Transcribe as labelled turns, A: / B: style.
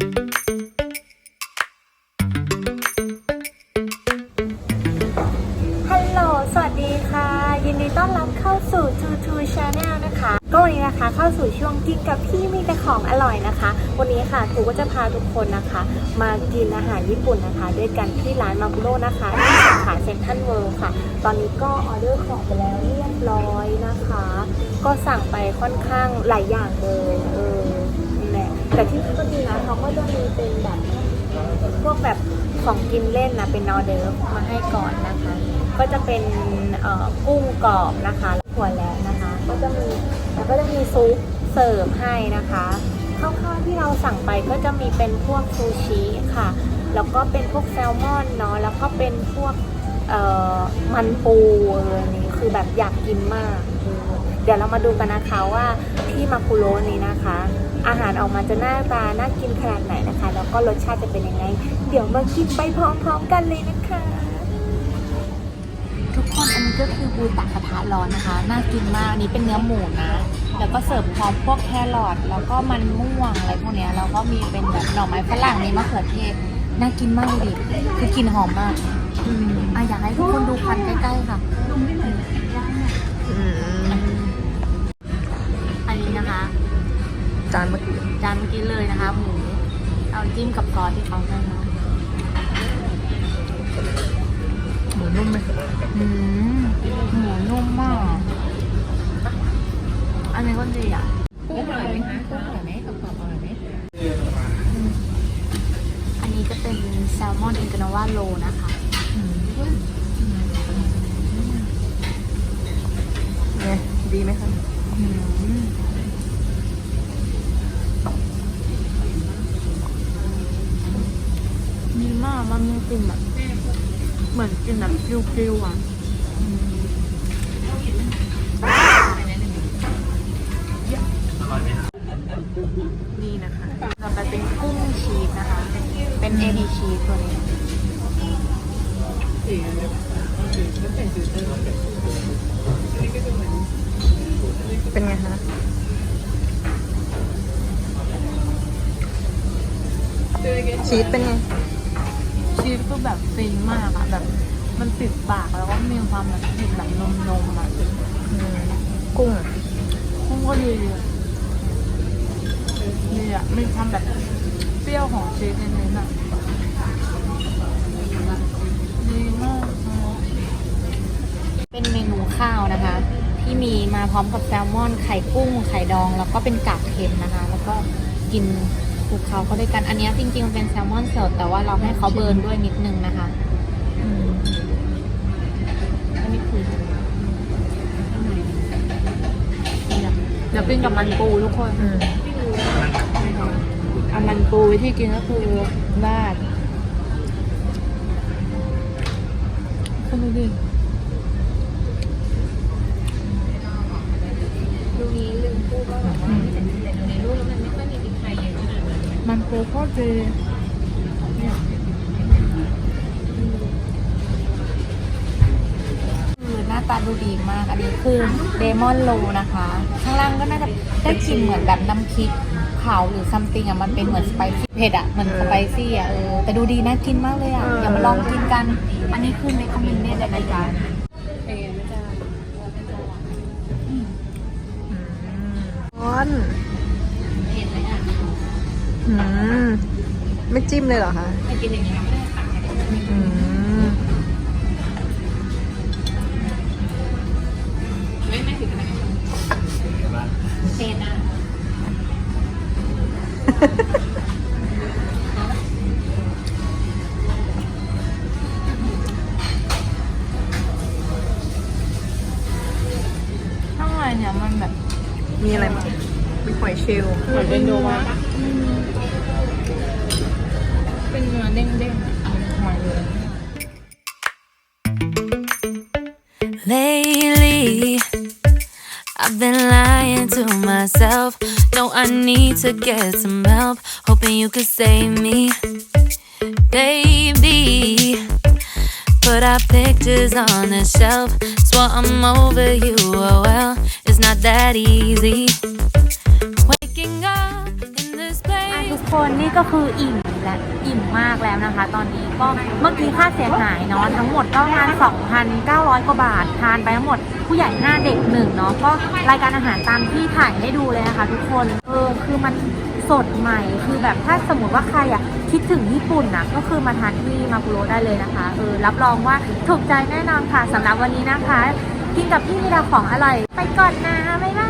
A: ฮัลโหล สวัสดีค่ะ ยินดีต้อนรับเข้าสู่ Two Two Channel นะคะ ก็วันนี้นะคะเข้าสู่ช่วงกินกับพี่มีแต่ของอร่อยนะคะ วันนี้ค่ะทูก็จะพาทุกคนนะคะ มากินอาหารญี่ปุ่นนะคะ ด้วยกันที่ร้านมาบุโรนะคะที่สาขาเซ็นทรัลเวิลด์ค่ะ ตอนนี้ก็ออเดอร์ของไปแล้วเรียบร้อยนะคะ ก็สั่งไปค่อนข้างหลายอย่างเลยเออ แต่ที่นี่ก็ดีนะเขาก็จะมีเป็นแบบ พวกแบบของกินเล่นนะเป็นออเดอร์ฟมาให้ก่อนนะคะ ก็จะเป็นกุ้งกรอบนะคะหัวแล้วนะคะ ก็จะมีแล้วก็จะมีซุปเสิร์ฟให้นะคะข้าวๆที่เราสั่งไปก็จะมีเป็นพวกซูชิค่ะ แล้วก็เป็นพวกแซลมอนเนาะแล้วก็เป็นพวกมันปูเอออันนี้คือแบบอยากกินมาก เดี๋ยวเรามาดูกันนะคะว่าที่มาคุโรนี้นะคะ อาหารออกมาจะหน้าตาน่ากินขนาดไหนนะคะ แล้วก็รสชาติจะเป็นยังไง เดี๋ยวมากินไปพร้อมๆกันเลยนะคะ ทุกคนอันนี้ก็คือบูตักกระทะร้อนนะคะ น่ากินมากอันนี้เป็นเนื้อหมูนะ แล้วก็เสิร์ฟพร้อมพวกแครอทแล้วก็มันม่วงอะไรพวกเนี้ยแล้วก็มีเป็นแบบหน่อไม้ฝรั่งมีมะเขือเทศน่ากินมากเลยดิคือกลิ่นหอมมาก อืมอะอยากให้ทุกคนดูควันใกล้ๆค่ะา
B: นเมื่อกี้
A: จานเมื่อกี้เลยนะคะหมูเอาจิ้มกับซอสที่เขาให้มา
B: หมูนุ่มไหม
A: อืมหมูนุ่มมาก อันนี้ก็ดีอะ
B: กุ้งอร่อยไหมคะกุ้งอร่อยไหมกรอบๆอร่อยไหม
A: อันนี้จะเป็นแซลมอนอินกานาวาโลนะคะ
B: เนี่ยดีไหมคะา
A: มันมีกลิ่นแบบเหมือนกลิ่นแบบฟิวๆอะ
B: นี่นะคะ
A: ต่อไปเป็นกุ้งชีสนะคะ เป็นเอดีชีสตัวนี้
B: เป็นไงคะชีสเป็นไง
A: ชีสคือแบบฟินมากอะแบบ มันติดปากแล้วก็มีความแบบกลิ่นแบบนมนมๆอะ
B: อืมกุ้ง
A: กุ้งก็ดีอะดีอะมีความแบบเปรี้ยวของชีสนิดๆอะดีมากเป็นเมนูข้าวนะคะ ที่มีมาพร้อมกับแซลมอนไข่กุ้งไข่ดอง แล้วก็เป็นกากเค็มนะคะ แล้วก็กิน คลุกเคล้าเข้าด้วยกันอันเนี้ยจริงๆมันเป็นแซลมอนสดแต่ว่าเราให้เขาเบิร์นด้วยนิดนึงนะคะ
B: อืม
A: อันนี้คือเดี๋ยวกินกับมันปูทุกคน
B: อืม
A: เอามันปูวิธีกินก็คือราดันโตรดีเนี่ยคือหน้าตาดูดีมาก อันนี้คือเดมอนโลนะคะ ข้างล่างก็น่าจะได้กลิ่นเหมือนแบบน้ำพริกเผาหรือซัมติงอะ มันเป็นเหมือนสไปซี่เผ็ดอะเหมือนสไปซี่อะเออแต่ดูดีน่ากินมากเลยอะ อย่ามาลองกินกัน อันนี้คือในคอมเมนต์เลยนะจ๊ะเป็นจา
B: ร้อน ไม่จิ้มเลยเหรอคะ
A: ไม่กินอย่างนี้ไม่ได้ตัก
B: อืม
A: ไม่ไม่ถึงขนาดนั้นเซนอะข้างในเนี่ยมันแบบ
B: มีอะไรบ้างมีหอยเชลล์
A: เหมือนเป็นโดวะเป็น
C: been lying to myself. No, I need to get some help. Hoping you could save me, baby. Put our pictures on the shelf. Swore I'm over you. Oh well, it's not that easy.
A: คนนี่ก็คืออิ่มและอิ่มมากแล้วนะคะ ตอนนี้ก็เมื่อกี้ค่าเสียหายเนาะทั้งหมดก็ประมาณ2,900 กว่าบาท ทานไปทั้งหมดผู้ใหญ่5เด็กหนึ่งเนาะก็รายการอาหารตามที่ถ่ายให้ดูเลยนะคะทุกคนเออคือมันสดใหม่คือแบบถ้าสมมติว่าใครอะคิดถึงญี่ปุ่นนะก็คือมาทานที่มากุโรได้เลยนะคะเออรับรองว่าถูกใจแน่นอนค่ะสำหรับวันนี้นะคะ กินกับพี่มีดาของอร่อย ไปก่อนนะบ๊ายบาย